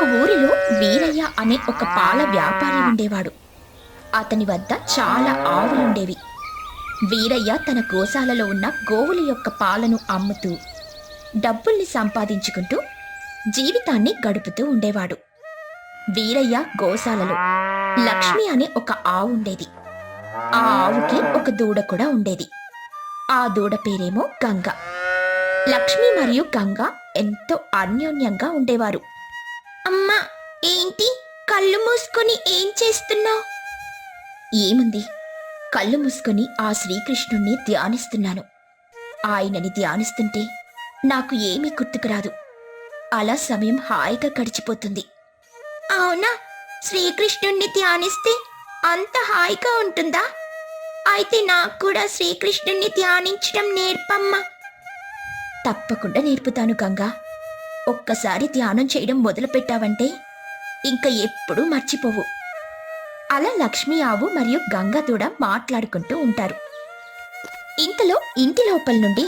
ఒక ఊరిలో వీరయ్య అనే ఒక పాల వ్యాపారి ఉండేవాడు. అతని వద్ద చాలా ఆవులుండేవి. వీరయ్య తన గోశాలలో ఉన్న గోవుల యొక్క పాలను అమ్ముతూ డబ్బుల్ని సంపాదించుకుంటూ జీవితాన్ని గడుపుతూ ఉండేవాడు. వీరయ్య గోశాలలో లక్ష్మి అనే ఒక ఆవు ఉండేది. ఆ ఆవుకి ఒక దూడ కూడా ఉండేది. ఆ దూడ పేరేమో గంగ. లక్ష్మి మరియు గంగ ఎంతో అన్యోన్యంగా ఉండేవారు. అమ్మా ఏంటి? కళ్ళు మూసుకొని ఏం చేస్తున్నావు? ఏముంది? కళ్ళు మూసుకొని ఆ శ్రీకృష్ణుణ్ణి ధ్యానిస్తున్నాను. ఆయనని ధ్యానిస్తుంటే నాకు ఏమీ గుర్తుకురాదు. అలా సమయం హాయిగా గడిచిపోతుంది. అవునా? శ్రీకృష్ణుణ్ణి ధ్యానిస్తే అంత హాయిగా ఉంటుందా? అయితే నాకు కూడా శ్రీకృష్ణుణ్ణి ధ్యానించడం నేర్పమ్మా. తప్పకుండా నేర్పుతాను గంగా. ఒక్కసారి ధ్యానం చేయడం మొదలుపెట్టావంటే ఇంకా ఎప్పుడూ మర్చిపోవు. అలా లక్ష్మీ ఆవు మరియు గంగాదూడ మాట్లాడుకుంటూ ఉంటారు. ఇంతలో ఇంటి లోపల నుండి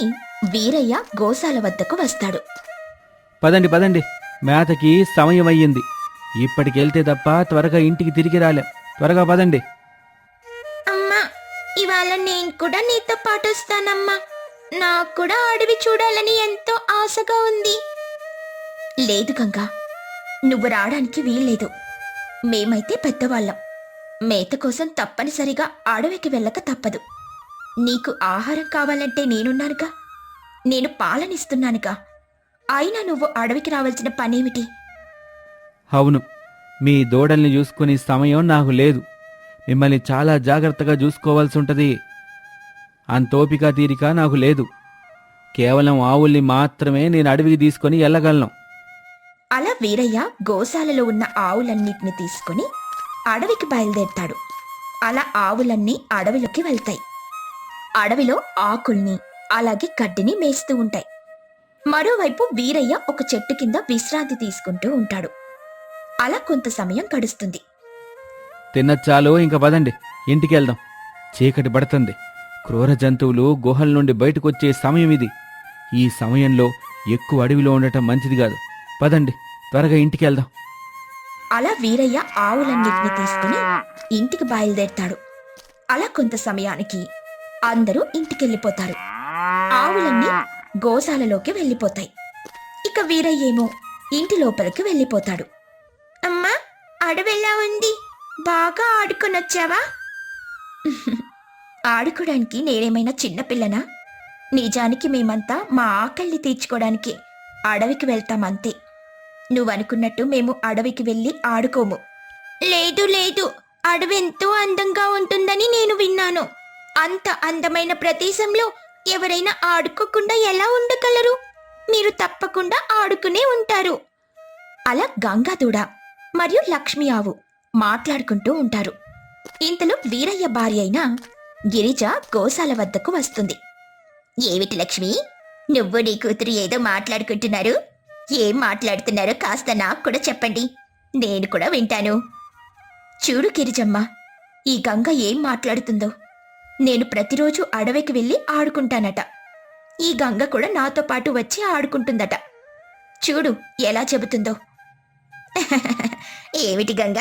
వీరయ్య గోశాల వద్దకు వస్తాడు. పదండి పదండి. మేతకి సమయం అయ్యింది ఇప్పటికెళ్తే తప్ప త్వరగా ఇంటికి తిరిగి రాలేం. త్వరగా పదండి. అమ్మా ఇవాళ నేను కూడా నీతో పాటు వస్తానమ్మా. నాకు కూడా అడవి చూడాలని ఎంతో ఆశగా ఉంది. లేదు గంగా. నువ్వు రావడానికి వీల్లేదు. మేమైతే పెద్దవాళ్ళం. మేత కోసం తప్పనిసరిగా అడవికి వెళ్ళక తప్పదు. నీకు ఆహారం కావాలంటే నేనున్నానుగా. నేను పాలనిస్తున్నానుగా. అయినా నువ్వు అడవికి రావాల్సిన పనేమిటి? అవును. మీ దూడల్ని చూసుకునే సమయం నాకు లేదు. మిమ్మల్ని చాలా జాగ్రత్తగా చూసుకోవాల్సి ఉంటుంది. అంతోపిక తీరిక నాకు లేదు. కేవలం ఆవుల్ని మాత్రమే నేను అడవికి తీసుకొని వెళ్ళగలను. అలా వీరయ్య గోశాలలో ఉన్న ఆవులన్నిటిని తీసుకుని అడవికి బయలుదేరతాడు. అలా ఆవులన్నీ అడవిలోకి వెళ్తాయి. అడవిలో ఆకుల్ని అలాగే గడ్డిని మేస్తూ ఉంటాయి. మరోవైపు వీరయ్య ఒక చెట్టు కింద విశ్రాంతి తీసుకుంటూ ఉంటాడు. అలా కొంత సమయం గడుస్తుంది. తిన్నచ్చాలు ఇంక పదండి ఇంటికి వెళ్దాం చీకటి పడుతుంది. క్రూర జంతువులు గుహల నుండి బయటకొచ్చే సమయం ఇది. ఈ సమయంలో ఎక్కువ అడవిలో ఉండటం మంచిది కాదు. పదండి త్వరగా ఇంటికి వెళ్దాం అలా వీరయ్య ఆవులన్నిటిని తీసుకుని ఇంటికి బయలుదేరతాడు. అలా కొంత సమయానికి అందరూ ఇంటికెళ్ళిపోతారు. ఆవులన్నీ గోశాలలోకి వెళ్ళిపోతాయి. ఇక వీరయ్యేమో ఇంటి లోపలికి వెళ్ళిపోతాడు. అమ్మా అడవెలా ఉంది? బాగా ఆడుకొనొచ్చావా? ఆడుకోవడానికి నేనేమైనా చిన్నపిల్లనా నిజానికి మేమంతా మా ఆకలిని తీర్చుకోవడానికి అడవికి వెళ్తామంతే నువ్వనుకున్నట్టు మేము అడవికి వెళ్ళి ఆడుకోము. లేదు లేదు. అడవి ఎంతో అందంగా ఉంటుందని నేను విన్నాను. అంత అందమైన ప్రదేశంలో ఎవరైనా ఆడుకోకుండా ఎలా ఉండగలరు? మీరు తప్పకుండా ఆడుకునే ఉంటారు. అలా గంగాదూడ మరియు లక్ష్మి ఆవు మాట్లాడుకుంటూ ఉంటారు. ఇంతలో వీరయ్య భార్య అయిన గిరిజ గోశాల వద్దకు వస్తుంది. ఏమిటి లక్ష్మి? నువ్వు నీ కూతురు ఏదో మాట్లాడుకుంటున్నారు? ఏం మాట్లాడుతున్నారో కాస్త నాకు కూడా చెప్పండి. నేను కూడా వింటాను. చూడు గిరిజమ్మ ఈ గంగ ఏం మాట్లాడుతుందో. నేను ప్రతిరోజు అడవికి వెళ్ళి ఆడుకుంటానట. ఈ గంగ కూడా నాతో పాటు వచ్చి ఆడుకుంటుందట. చూడు ఎలా చెబుతుందో. ఏమిటి గంగ?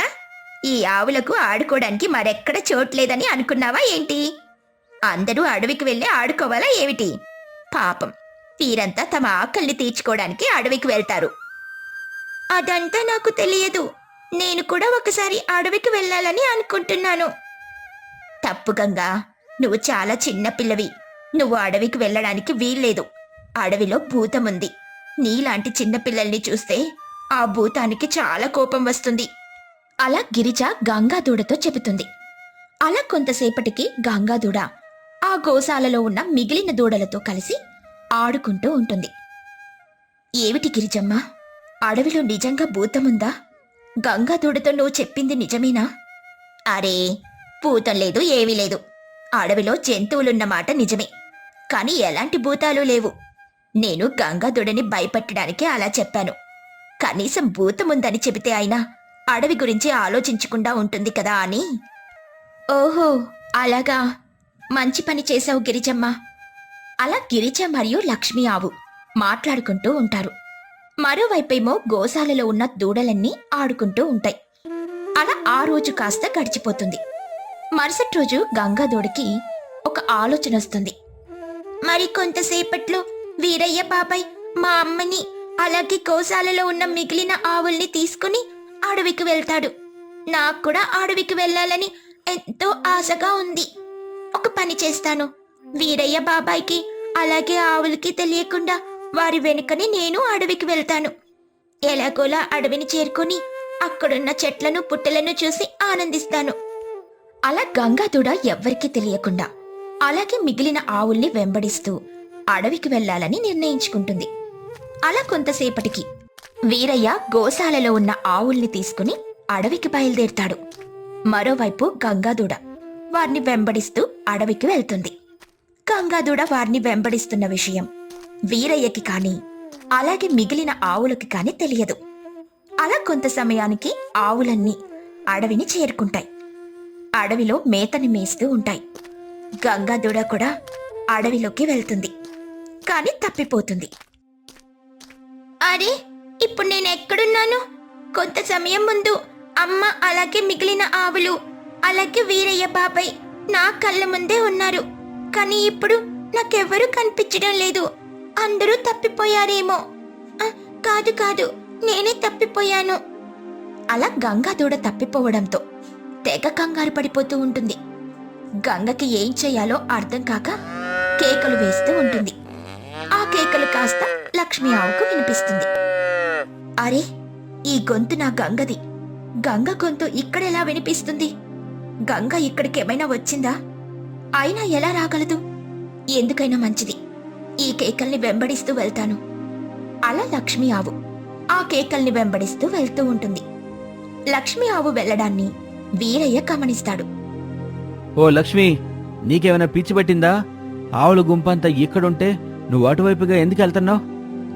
ఈ ఆవులకు ఆడుకోవడానికి మరెక్కడ చోట్లేదని అనుకున్నావా ఏంటి? అందరూ అడవికి వెళ్ళి ఆడుకోవాలా ఏమిటి? పాపం. వీరంతా తమ ఆకలిని తీర్చుకోవడానికి అడవికి వెళ్తారు. అదంతా నాకు తెలియదు. నేను కూడా ఒకసారి అడవికి వెళ్ళాలని అనుకుంటున్నాను. తప్పు గంగా నువ్వు చాలా చిన్న పిల్లవి. నువ్వు అడవికి వెళ్ళడానికి వీల్లేదు. అడవిలో భూతం ఉంది నీలాంటి చిన్న పిల్లల్ని చూస్తే ఆ భూతానికి చాలా కోపం వస్తుంది. అలా గిరిజ గంగాదూడతో చెబుతుంది. అలా కొంతసేపటికి గంగాదూడ ఆ గోశాలలో ఉన్న మిగిలిన దూడలతో కలిసి ఆడుకుంటూ ఉంటుంది. ఏమిటి గిరిజమ్మ? అడవిలో నిజంగా భూతముందా? గంగాదూడతో నువ్వు చెప్పింది నిజమేనా? అరే భూతం లేదు ఏమీ లేదు. అడవిలో జంతువులున్నమాట నిజమే. కానీ ఎలాంటి భూతాలు లేవు. నేను గంగాదుడని భయపెట్టడానికి అలా చెప్పాను. కనీసం భూతముందని చెబితే అయినా అడవి గురించి ఆలోచించకుండా ఉంటుంది కదా అని. ఓహో అలాగా. మంచి పని చేశావు గిరిజమ్మ. అలా గిరిజ మరియు లక్ష్మి ఆవు మాట్లాడుకుంటూ ఉంటారు. మరోవైపేమో గోశాలలో ఉన్న దూడలన్నీ ఆడుకుంటూ ఉంటాయి. అలా ఆ రోజు కాస్త గడిచిపోతుంది. మరుసటి రోజు గంగాదోడికి ఒక ఆలోచన వస్తుంది. మరి కొంతసేపట్లో వీరయ్య బాబాయ్ మా అమ్మని అలాగే గోశాలలో ఉన్న మిగిలిన ఆవుల్ని తీసుకుని అడవికి వెళ్తాడు. నాకు కూడా అడవికి వెళ్ళాలని ఎంతో ఆశగా ఉంది. ఒక పని చేస్తాను. వీరయ్య బాబాయ్కి అలాగే ఆవులకి తెలియకుండా వారి వెనుకని నేను అడవికి వెళ్తాను. ఎలాగోలా అడవిని చేరుకొని అక్కడున్న చెట్లను పుట్టలను చూసి ఆనందిస్తాను. అలా గంగాదుడ ఎవ్వరికీ తెలియకుండా అలాగే మిగిలిన ఆవుల్ని వెంబడిస్తూ అడవికి వెళ్ళాలని నిర్ణయించుకుంటుంది. అలా కొంతసేపటికి వీరయ్య గోశాలలో ఉన్న ఆవుల్ని తీసుకుని అడవికి బయలుదేరుతాడు. మరోవైపు గంగాదూడ వారిని వెంబడిస్తూ అడవికి వెళ్తుంది. గంగాదూడ వారిని వెంబడిస్తున్న విషయం వీరయ్యకి కాని అలాగే మిగిలిన ఆవులకి కాని తెలియదు. అలా కొంత సమయానికి ఆవులన్నీ అడవిని చేరుకుంటాయి. అడవిలో మేతని మేస్తూ ఉంటాయి. గంగాదూడ కూడా అడవిలోకి వెళ్తుంది కానీ తప్పిపోతుంది. అరే ఇప్పుడు నేను ఎక్కడున్నాను? కొంత సమయం ముందు అమ్మ అలాగే మిగిలిన ఆవులు అలాగే వీరయ్య బాబాయ్ నా కళ్ళ ముందే ఉన్నారు. కానీ ఇప్పుడు నాకెవ్వరూ కనిపించడం లేదు. అందరూ తప్పిపోయారేమో. కాదు కాదు నేనే తప్పిపోయాను. అలా గంగాదూడ తప్పిపోవడంతో తెగ కంగారు పడిపోతూ ఉంటుంది. గంగకి ఏం చేయాలో అర్థం కాక కేకలు వేస్తూ ఉంటుంది. ఆ కేకలు కాస్త లక్ష్మి ఆవుకు వినిపిస్తుంది. అరే ఈ గొంతు నా గంగది. గంగ గొంతు ఇక్కడెలా వినిపిస్తుంది? గంగ ఇక్కడికేమైనా వచ్చిందా? అయినా ఎలా రాగలదు? ఎందుకైనా మంచిది. ఈ కేకల్ని వెంబడిస్తూ వెళ్తాను. అలా లక్ష్మి ఆవు ఆ కేకల్ని వెంబడిస్తూ వెళ్తూ ఉంటుంది. లక్ష్మి ఆవు వెళ్ళడాన్ని వీరయ్య గమనిస్తాడు. ఓ లక్ష్మి నీకేమైనా పిచ్చి పట్టిందా? ఆవుల గుంపంతా ఇక్కడుంటే నువ్వు అటువైపుగా ఎందుకు వెళ్తున్నావు?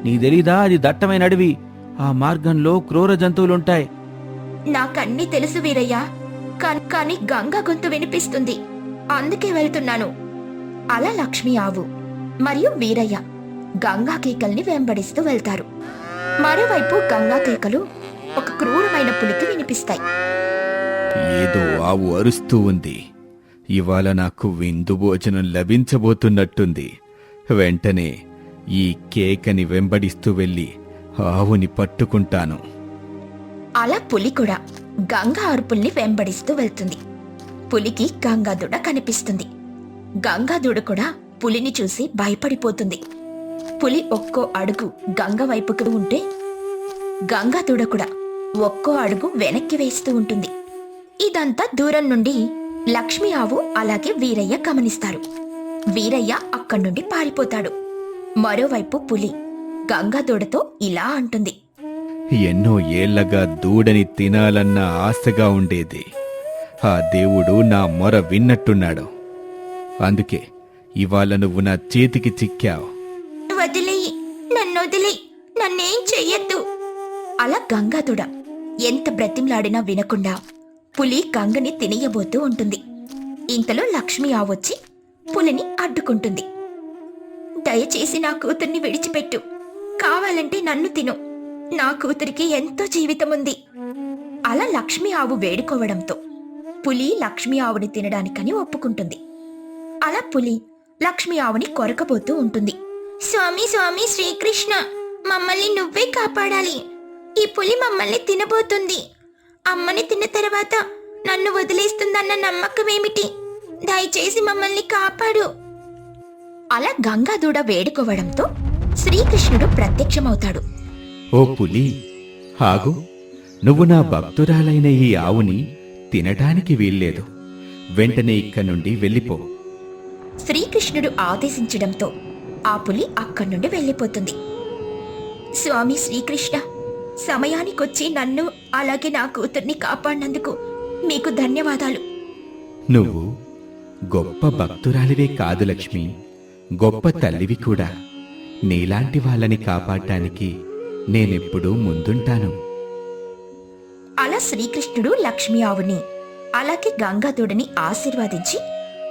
నీకు తెలీదా? అది దట్టమైన అడవి. ఆ మార్గంలో క్రూర జంతువులుంటాయి. నాకన్నీ తెలుసు వీరయ్య. కాన్- కానీ గంగ గొంతు వినిపిస్తుంది. అందుకే వెళ్తున్నాను. అలా లక్ష్మి ఆవు మరియు వీరయ్య గంగా కేకల్ని వెంబడిస్తూ వెళ్తారు. మరోవైపు గంగా కేకలు ఒక క్రూరమైన పులికి వినిపిస్తాయి. ఏదో ఆవు అరుస్తూ ఉంది. ఇవాళ నాకు విందు భోజనం లభించబోతున్నట్టుంది. వెంటనే ఈ కేకని వెంబడిస్తూ వెళ్ళి ఆవుని పట్టుకుంటాను. అలా పులి కూడా గంగా అరుపుల్ని వెంబడిస్తూ వెళ్తుంది. పులికి గంగాదుడ కనిపిస్తుంది. గంగాదుడ కూడా పులిని చూసి భయపడిపోతుంది. పులి ఒక్కో అడుగు గంగ వైపుకు ఉంటే గంగాదుడ కూడా ఒక్కో అడుగు వెనక్కి వేస్తూ ఉంటుంది. ఇదంతా దూరం నుండి లక్ష్మి ఆవు అలాగే వీరయ్య గమనిస్తారు. వీరయ్య అక్కడి నుండి పారిపోతాడు. మరోవైపు పులి గంగాదూడతో ఇలా అంటుంది. ఎన్నో ఏళ్ళగా దూడని తినాలన్న ఆశగా ఉండేది. ఆ దేవుడు నా మొర విన్నట్టున్నాడు. అందుకే ఇవాళ నువ్వు నా చేతికి చిక్కావు. వదిలేయి నన్ను వదిలేయి నన్నేం చెయ్యొద్దు. అలా గంగాదుడ ఎంత బ్రతిమ్లాడినా వినకుండా పులి గంగని తినేయబోతూ ఉంటుంది. ఇంతలో లక్ష్మి ఆవొచ్చి పులిని అడ్డుకుంటుంది. దయచేసి నా కూతుర్ని విడిచిపెట్టు. కావాలంటే నన్ను తిను. నా కూతురికి ఎంతో జీవితం ఉంది అలా లక్ష్మి ఆవు వేడుకోవడంతో పులి లక్ష్మి ఆవుని తినడానికని ఒప్పుకుంటుంది. అలా పులి లక్ష్మి ఆవుని కొరకబోతూ ఉంటుంది. స్వామి స్వామి శ్రీకృష్ణ మమ్మల్ని నువ్వే కాపాడాలి. ఈ పులి మమ్మల్ని తినబోతుంది. అమ్మని తిన్న తర్వాత నన్ను వదిలేస్తుందన్న నమ్మకమేమిటి? దయచేసి మమ్మల్ని కాపాడు. అలా గంగాదూడ వేడుకోవడంతో శ్రీకృష్ణుడు ప్రత్యక్షమవుతాడు. ఓ పులి ఆగు. నువ్వు నా భక్తురాలైన ఈ ఆవుని తినటానికి వీల్లేదు. వెంటనే ఇక్కడి నుండి వెళ్ళిపో. శ్రీకృష్ణుడు ఆదేశించడంతో ఆ పులి అక్కడి నుండి వెళ్ళిపోతుంది. స్వామి శ్రీకృష్ణ సమయానికొచ్చి నన్ను అలాగే నా కూతుర్ని కాపాడినందుకు మీకు ధన్యవాదాలు. నువ్వు గొప్ప భక్తురాలివే కాదు లక్ష్మి. గొప్ప తల్లివి కూడా. నీలాంటి వాళ్ళని కాపాడటానికి నేనెప్పుడూ ముందుంటాను. అలా శ్రీకృష్ణుడు లక్ష్మీ ఆవుని అలాగే గంగాధుడిని ఆశీర్వదించి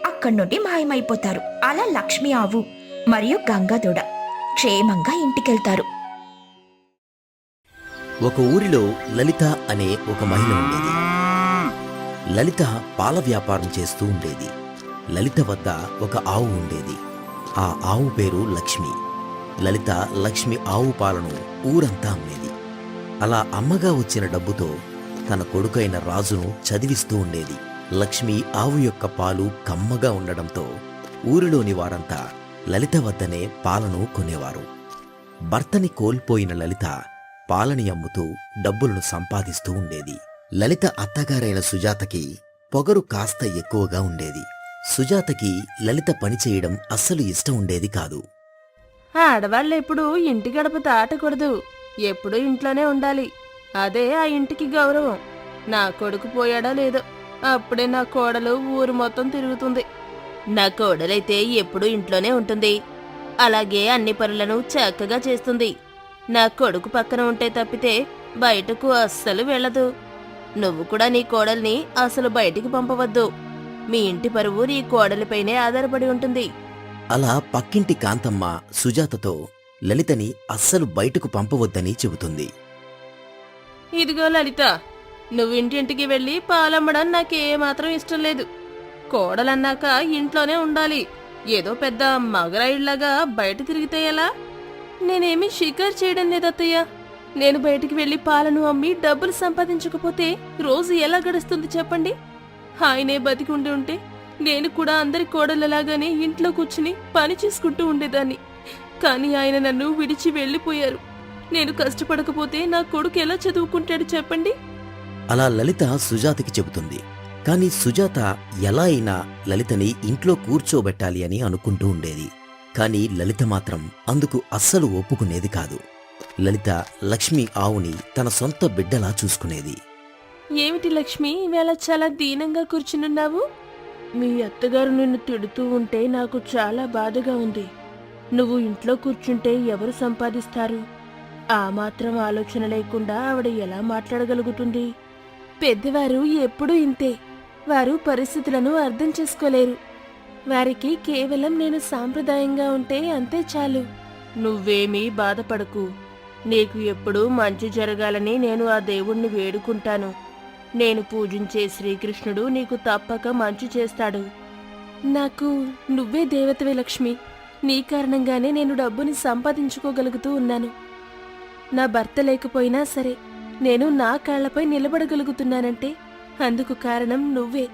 అక్కడి నుండి మాయమైపోతారు. అలా లక్ష్మీ ఆవు మరియు గంగాధుడ క్షేమంగా ఇంటికెళ్తారు. ఒక ఊరిలో లలిత అనే ఒక మహిళ ఉండేది. లలిత పాల వ్యాపారం చేస్తూ ఉండేది. లలిత వద్ద ఒక ఆవు ఉండేది. ఆ ఆవు పేరు లక్ష్మి. లలిత లక్ష్మి ఆవు పాలను ఊరంతా అమ్మేది. అలా అమ్మగా వచ్చిన డబ్బుతో తన కొడుకైన రాజును చదివిస్తూ ఉండేది. లక్ష్మి ఆవు యొక్క పాలు కమ్మగా ఉండడంతో ఊరిలోని వారంతా లలిత వద్దనే పాలను కొనేవారు. భర్తని కోల్పోయిన లలిత పాలని అమ్ముతూ డబ్బులను సంపాదిస్తూ ఉండేది. లలిత అత్తగారైన సుజాతకి పొగరు కాస్త ఎక్కువగా ఉండేది. సుజాతకి లలిత పని చేయడం అస్సలు ఇష్టం ఉండేది కాదు. ఆడవాళ్ళు ఎప్పుడు ఇంటి గడప దాటకూడదు. ఎప్పుడూ ఇంట్లోనే ఉండాలి. అదే ఆ ఇంటికి గౌరవం. నా కొడుకు పోయాడో లేదో అప్పుడే నా కోడలు ఊరు మొత్తం తిరుగుతుంది. నా కోడలైతే ఎప్పుడూ ఇంట్లోనే ఉంటుంది. అలాగే అన్ని పనులను చక్కగా చేస్తుంది. నా కొడుకు పక్కన ఉంటే తప్పితే బయటకు అస్సలు వెళ్ళదు. నువ్వు కూడా నీ కోడల్ని అసలు బయటికి పంపవద్దు. మీ ఇంటి పరువు నీ కోడలిపైనే ఆధారపడి ఉంటుంది. అలా పక్కింటి కాంతమ్మ సుజాతతో లలితని అస్సలు బయటకు పంపవద్దని చెబుతుంది. ఇదిగో లలిత నువ్వు ఇంటింటికి వెళ్ళి పాలమ్మడం నాకేమాత్రం ఇష్టం లేదు. కోడలన్నాక ఇంట్లోనే ఉండాలి. ఏదో పెద్ద మగరాయిళ్ళాగా బయట తిరిగితే ఎలా? నేనేమి షికారు చేయడం లేదత్తయ్య. నేను బయటికి వెళ్ళి పాలను అమ్మి డబ్బులు సంపాదించకపోతే రోజు ఎలా గడుస్తుంది చెప్పండి? ఆయనే బతికి ఉండి ఉంటే నేను కూడా అందరి కోడలలాగానే ఇంట్లో కూర్చుని పని చేసుకుంటూ ఉండేదాన్ని. కానీ ఆయన నన్ను విడిచి వెళ్ళిపోయారు. నేను కష్టపడకపోతే నా కొడుకు ఎలా చదువుకుంటాడు చెప్పండి? అలా లలిత సుజాతకి చెబుతుంది. కాని సుజాత ఎలా అయినా లలితని ఇంట్లో కూర్చోబెట్టాలి అని అనుకుంటూ ఉండేది. కాని లలిత మాత్రం అందుకు అస్సలు ఒప్పుకునేది కాదు. లలిత లక్ష్మి ఆవుని తన సొంత బిడ్డలా చూసుకునేది. ఏమిటి లక్ష్మి ఇవాళ చాలా దీనంగా కూర్చునున్నావు? మీ అత్తగారు నిన్ను తిడుతూ ఉంటే నాకు చాలా బాధగా ఉంది. నువ్వు ఇంట్లో కూర్చుంటే ఎవరు సంపాదిస్తారు? ఆ మాత్రం ఆలోచన లేకుండా ఆవిడ ఎలా మాట్లాడగలుగుతుంది? పెద్దవారు ఎప్పుడూ ఇంతే. వారు పరిస్థితులను అర్థం చేసుకోలేరు. వారికి కేవలం నేను సాంప్రదాయంగా ఉంటే అంతే చాలు. నువ్వేమీ బాధపడకు. నీకు ఎప్పుడూ మంచి జరగాలని నేను ఆ దేవుణ్ణి వేడుకుంటాను. నేను పూజించే శ్రీకృష్ణుడు నీకు తప్పక మంచి చేస్తాడు. నాకు నువ్వే దేవతవే లక్ష్మి. నీ కారణంగానే నేను డబ్బుని సంపాదించుకోగలుగుతూ ఉన్నాను. నా భర్త లేకపోయినా సరే నేను నా కాళ్ళపై నిలబడగలుగుతున్నానంటే అందుకు కారణం నువ్వే.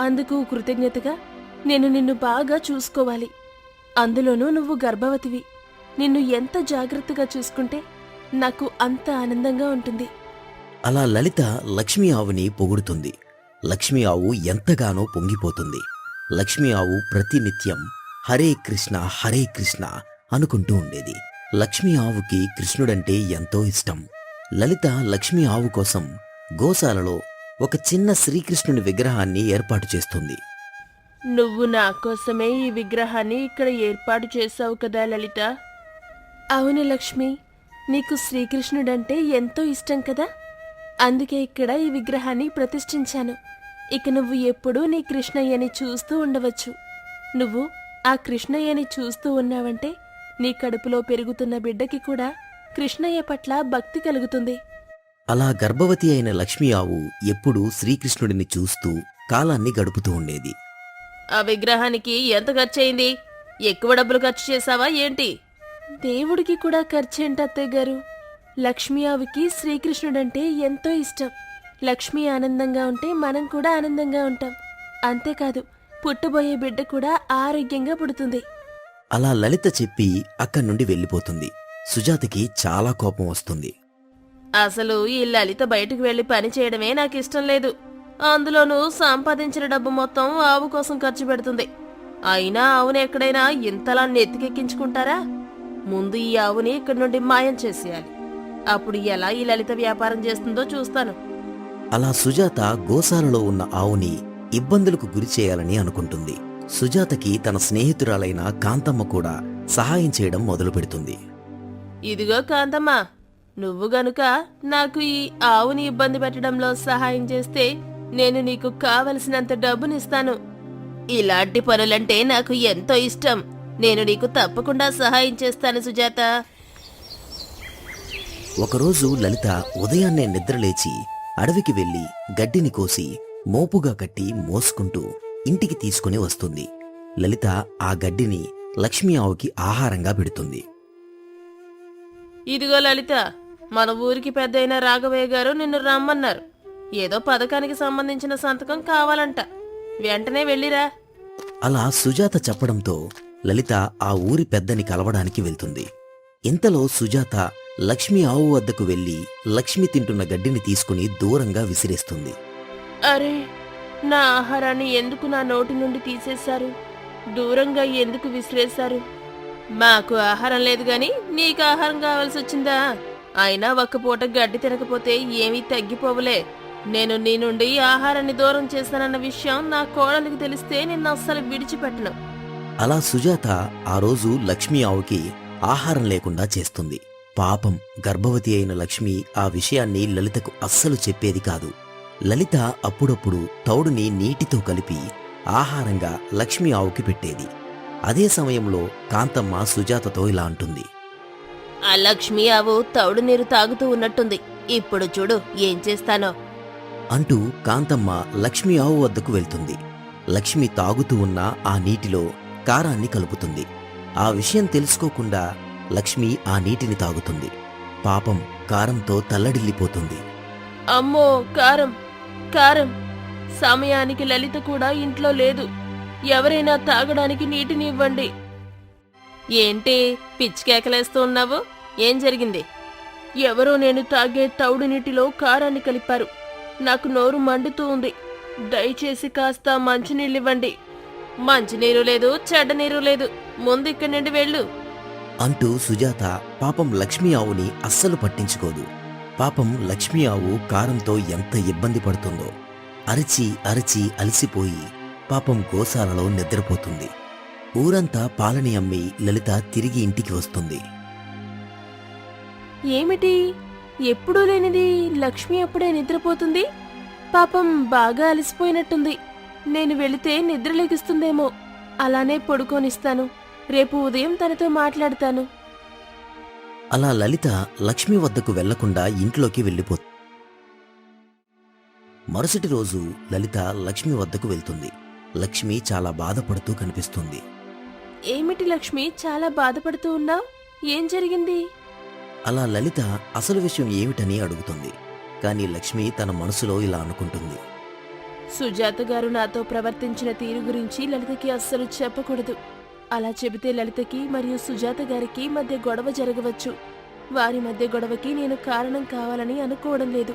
అందుకు కృతజ్ఞతగా నేను నిన్ను బాగా చూసుకోవాలి. అందులోనూ నువ్వు గర్భవతివి. నిన్ను ఎంత జాగ్రత్తగా చూసుకుంటే నాకు అంత ఆనందంగా ఉంటుంది. అలా లలిత లక్ష్మీ ఆవుని పొగుడుతుంది. లక్ష్మీ ఆవు ఎంతగానో పొంగిపోతుంది. లక్ష్మీ ఆవు ప్రతినిత్యం హరే కృష్ణ హరే కృష్ణ అనుకుంటూ ఉండేది. లక్ష్మి ఆవుకి కృష్ణుడంటే ఎంతో ఇష్టం. లలిత లక్ష్మి ఆవు కోసం గోశాలలో ఒక చిన్న శ్రీకృష్ణుని విగ్రహాన్ని ఏర్పాటు చేస్తుంది. నువ్వు నా కోసమే ఈ విగ్రహాన్ని ఇక్కడ ఏర్పాటు చేశావు కదా లలిత? అవును లక్ష్మి. నీకు శ్రీకృష్ణుడంటే ఎంతో ఇష్టం కదా? అందుకే ఇక్కడ ఈ విగ్రహాన్ని ప్రతిష్ఠించాను. ఇక నువ్వు ఎప్పుడూ నీ కృష్ణయ్యని చూస్తూ ఉండవచ్చు. నువ్వు ఆ కృష్ణయ్యని చూస్తూ ఉన్నావంటే నీ కడుపులో పెరుగుతున్న బిడ్డకి కూడా కృష్ణయ్య పట్ల భక్తి కలుగుతుంది. అలా గర్భవతి అయిన లక్ష్మి ఆవు ఎప్పుడూ శ్రీకృష్ణుడిని చూస్తూ కాలాన్ని గడుపుతూ ఉండేది. ఆ విగ్రహానికి ఎంత ఖర్చయింది? ఎక్కువ డబ్బులు ఖర్చు చేశావా ఏంటి? దేవుడికి కూడా ఖర్చేంటి అత్తయ్య గారు? లక్ష్మీ ఆవికి శ్రీకృష్ణుడంటే ఎంతో ఇష్టం. లక్ష్మి ఆనందంగా ఉంటే మనం కూడా ఆనందంగా ఉంటాం. అంతేకాదు పుట్టబోయే బిడ్డ కూడా ఆరోగ్యంగా పుడుతుంది. అలా లలిత చెప్పి అక్కడి నుండి వెళ్ళిపోతుంది. సుజాతకి చాలా కోపం వస్తుంది. అసలు ఈ లలిత బయటకు వెళ్ళి పని చేయడమే నాకు ఇష్టం లేదు. అందులోనూ సంపాదించిన డబ్బు మొత్తం ఆవు కోసం ఖర్చు పెడుతుంది. అయినా ఆవుని ఎక్కడైనా ఇంతలా నెత్తికెక్కించుకుంటారా? ముందు ఈ ఆవుని ఇక్కడి నుండి మాయం చేసేయాలి. అప్పుడు ఎలా ఈ లలిత వ్యాపారం చేస్తుందో చూస్తాను. అలా సుజాత గోశాలలో ఉన్న ఆవుని ఇబ్బందులకు గురి చేయాలని అనుకుంటుంది. సుజాతకి తన స్నేహితురాలైన కాంతమ్మ కూడా సహాయం చేయడం మొదలు పెడుతుంది ఇదిగో కాంతమ్మ నువ్వు గనుక నాకు ఈ ఆవుని ఇబ్బంది పెట్టడంలో సహాయం చేస్తే నేను నీకు కావలసినంత డబ్బునిస్తాను. ఇలాంటి పనులంటే నాకు ఎంతో ఇష్టం. నేను నీకు తప్పకుండా సహాయం చేస్తాను సుజాత. ఒకరోజు లలిత ఉదయాన్నే నిద్రలేచి అడవికి వెళ్ళి గడ్డిని కోసి మోపుగా కట్టి మోసుకుంటూ ఇంటికి తీసుకుని వస్తుంది. లలిత ఆ గడ్డిని లక్ష్మీ ఆవుకి ఆహారంగా పెడుతుంది. ఇదిగో లలిత మన ఊరికి పెద్దయిన రాఘవయ్య గారు నిన్ను రమ్మన్నారు. ఏదో పథకానికి సంబంధించిన సంతకం కావాలంట. వెంటనే వెళ్ళిరా. అలా సుజాత చెప్పడంతో లలిత ఆ ఊరి పెద్దని కలవడానికి వెళ్తుంది. ఇంతలో సుజాత లక్ష్మి ఆవు వద్దకు వెళ్ళి లక్ష్మి తింటున్న గడ్డిని తీసుకుని దూరంగా విసిరేస్తుంది. అరే నా ఆహారాన్ని ఎందుకు నా నోటి నుండి తీసేశారు? దూరంగా ఎందుకు విసిరేశారు? మాకు ఆహారం లేదు గాని నీకు ఆహారం కావాల్సి వచ్చిందా? అయినా ఒక్క పూట గడ్డి తినకపోతే ఏమీ తగ్గిపోవలే. నేను నీ నుండి ఆహారాన్ని దూరం చేశానన్న విషయం నా కోడలికి తెలిస్తే నిన్ను అస్సలు విడిచిపెట్టను. అలా సుజాత ఆ రోజు లక్ష్మి ఆవుకి ఆహారం లేకుండా చేస్తుంది. పాపం గర్భవతి అయిన లక్ష్మి ఆ విషయాన్ని లలితకు అస్సలు చెప్పేది కాదు. లలిత అప్పుడప్పుడు తౌడుని నీటితో కలిపి ఆహారంగా లక్ష్మి ఆవుకి పెట్టేది. అదే సమయంలో కాంతమ్మ సుజాతతో ఇలా అంటుంది. ఆ లక్ష్మి ఆవు తౌడు నీరు తాగుతూ ఉన్నట్టుంది. ఇప్పుడు చూడు ఏం చేస్తానో. అంటూ కాంతమ్మ లక్ష్మి ఆవు వద్దకు వెళ్తుంది. లక్ష్మి తాగుతూ ఉన్న ఆ నీటిలో కారాన్ని కలుపుతుంది. ఆ విషయం తెలుసుకోకుండా లక్ష్మి ఆ నీటిని తాగుతుంది. పాపం కారంతో తల్లడిల్లిపోతుంది. అమ్మో కారం! కారం. సమయానికి లలిత కూడా ఇంట్లో లేదు. ఎవరైనా తాగడానికి నీటిని ఇవ్వండి. ఏంటి పిచ్చికేకలేస్తూ ఉన్నావు? ఏం జరిగింది? ఎవరో నేను తాగే తౌడు నీటిలో కారాన్ని కలిపారు. నాకు నోరు మండుతూ ఉంది. దయచేసి కాస్త మంచినీళ్ళివ్వండి. మంచినీరు లేదు చెడ్డ నీరు లేదు. ముందు ఇక్కడి నుండి వెళ్ళు. అంటూ సుజాత పాపం లక్ష్మీ ఆవుని అస్సలు పట్టించుకోదు. పాపం లక్ష్మీ ఆవు కారంతో ఎంత ఇబ్బంది పడుతుందో. అరిచి అరిచి అలసిపోయి పాపం గోశాలలో నిద్రపోతుంది. ఊరంతా పాలని అమ్మి లలిత తిరిగి ఇంటికి వస్తుంది. ఏమిటి? ఎప్పుడూ లేనిది లక్ష్మి అప్పుడే నిద్రపోతుంది? పాపం బాగా అలసిపోయినట్టుంది. నేను వెళితే నిద్రలేగిస్తుందేమో అలానే పడుకోనిస్తాను. రేపు ఉదయం తనతో మాట్లాడతాను. అలా లలిత లక్ష్మి వద్దకు వెళ్ళకుండా ఇంట్లోకి వెళ్ళిపోతుంది మరుసటి రోజు లలిత లక్ష్మి వద్దకు వెళ్తుంది. లక్ష్మి చాలా బాధపడుతూ కనిపిస్తుంది. ఏమిటి లక్ష్మి? చాలా బాధపడుతూ ఉన్నావు? ఏం జరిగింది? అలా లలిత అసలు విషయం ఏమిటని అడుగుతుంది. కానీ లక్ష్మి తన మనసులో ఇలా అనుకుంటుంది. సుజాత గారు నాతో ప్రవర్తించిన తీరు గురించి లలితకి అస్సలు చెప్పకూడదు. అలా చెబితే లలితకి మరియు సుజాత గారికి మధ్య గొడవ జరగవచ్చు. వారి మధ్య గొడవకి నేను కారణం కావాలని అనుకోవడం లేదు.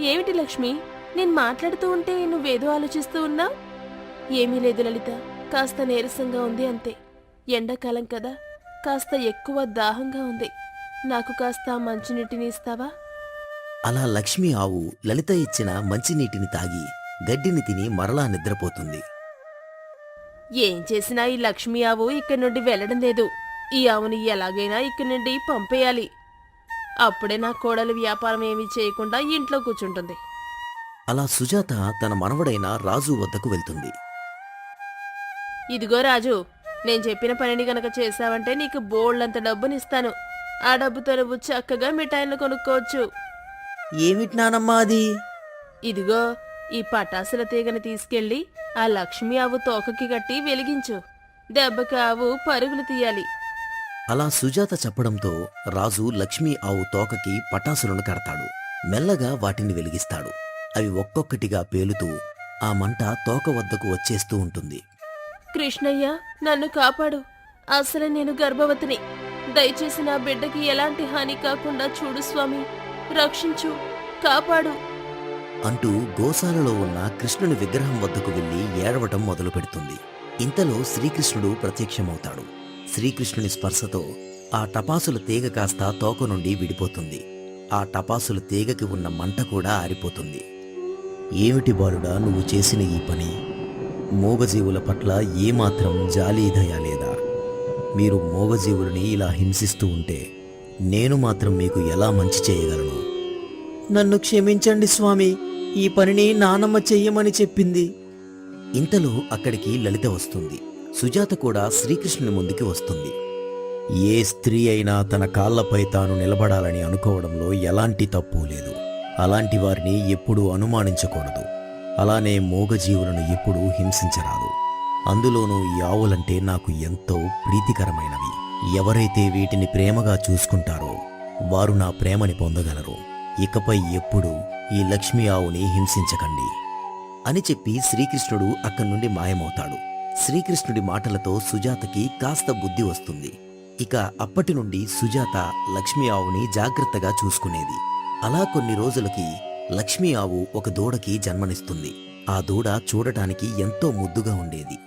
ఏమిటి లక్ష్మి? నేను మాట్లాడుతూ ఉంటే నువ్వేదో ఆలోచిస్తూ ఉన్నావు ఏమీ లేదు లలిత. కాస్త నీరసంగా ఉంది అంతే. ఎండాకాలం కదా. కాస్త ఎక్కువ దాహంగా ఉంది. నాకు కాస్త మంచినీటిని ఇస్తావా? అలా లక్ష్మి ఆవు లలిత ఇచ్చిన మంచినీటిని తాగి గడ్డిని తిని మరలా నిద్రపోతుంది. ఏం చేసినా ఈ లక్ష్మీ ఆవు ఇక్కడి నుండి వెళ్ళడం లేదు. ఈ ఆవుని ఎలాగైనా ఇక్కడి నుండి పంపేయాలి. అప్పుడే నా కోడలు వ్యాపారం ఏమీ చేయకుండా ఇంట్లో కూర్చుంటుంది. అలా సుజాత తన మనవడైన రాజు వద్దకు వెళ్తుంది. ఇదిగో రాజు నేను చెప్పిన పనిని గనక చేశావంటే నీకు బోల్డంత డబ్బునిస్తాను. ఆ డబ్బుతో నువ్వు చక్కగా మిఠాయిలు కొనుక్కోవచ్చు. ఏమిటి నానమ్మా అది? ఇదిగో ఈ పటాసుల తీగని తీసుకెళ్ళి ఆ లక్ష్మీ ఆవు తోకకి కట్టి వెలిగించు. దెబ్బకి ఆవు పరుగులు తీయాలి. అలా సుజాత చెప్పడంతో రాజు లక్ష్మీ ఆవు తోకకి పటాసులను కడతాడు. మెల్లగా వాటిని వెలిగిస్తాడు. అవి ఒక్కొక్కటిగా పేలుతూ ఆ మంట తోక వద్దకు వచ్చేస్తూ ఉంటుంది. కృష్ణయ్య నన్ను కాపాడు. అసలు నేను గర్భవతిని. దయచేసి నా బిడ్డకి ఎలాంటి హాని కాకుండా చూడు స్వామి. రక్షించు. కాపాడు. అంటూ గోశాలలో ఉన్న కృష్ణుని విగ్రహం వద్దకు వెళ్ళి ఏడవటం మొదలు పెడుతుంది. ఇంతలో శ్రీకృష్ణుడు ప్రత్యక్షమవుతాడు. శ్రీకృష్ణుని స్పర్శతో ఆ టపాసుల తీగ కాస్త తోక నుండి విడిపోతుంది. ఆ టపాసుల తీగకి ఉన్న మంట కూడా ఆరిపోతుంది. ఏమిటి బాలుడా నువ్వు చేసిన ఈ పని? మూగజీవుల పట్ల ఏమాత్రం జాలి దయా లేదా? మీరు మూగజీవులని ఇలా హింసిస్తూ ఉంటే నేను మాత్రం మీకు ఎలా మంచి చేయగలను? నన్ను క్షమించండి స్వామి. ఈ పనిని నానమ్మ చెయ్యమని చెప్పింది. ఇంతలో అక్కడికి లలిత వస్తుంది. సుజాత కూడా శ్రీకృష్ణుని ముందుకి వస్తుంది. ఏ స్త్రీ అయినా తన కాళ్ళపై తాను నిలబడాలని అనుకోవడంలో ఎలాంటి తప్పు లేదు. అలాంటి వారిని ఎప్పుడూ అనుమానించకూడదు. అలానే మూగజీవులను ఎప్పుడూ హింసించరాదు. అందులోనూ ఈ ఆవులంటే నాకు ఎంతో ప్రీతికరమైనవి. ఎవరైతే వీటిని ప్రేమగా చూసుకుంటారో వారు నా ప్రేమని పొందగలరు. ఇకపై ఎప్పుడూ ఈ లక్ష్మీ ఆవుని హింసించకండి అని చెప్పి శ్రీకృష్ణుడు అక్కడి నుండి మాయమవుతాడు. శ్రీకృష్ణుడి మాటలతో సుజాతకి కాస్త బుద్ధి వస్తుంది. ఇక అప్పటి నుండి సుజాత లక్ష్మీ ఆవుని జాగ్రత్తగా చూసుకునేది. అలా కొన్ని రోజులకి లక్ష్మీ ఆవు ఒక దూడకి జన్మనిస్తుంది. ఆ దూడ చూడటానికి ఎంతో ముద్దుగా ఉండేది.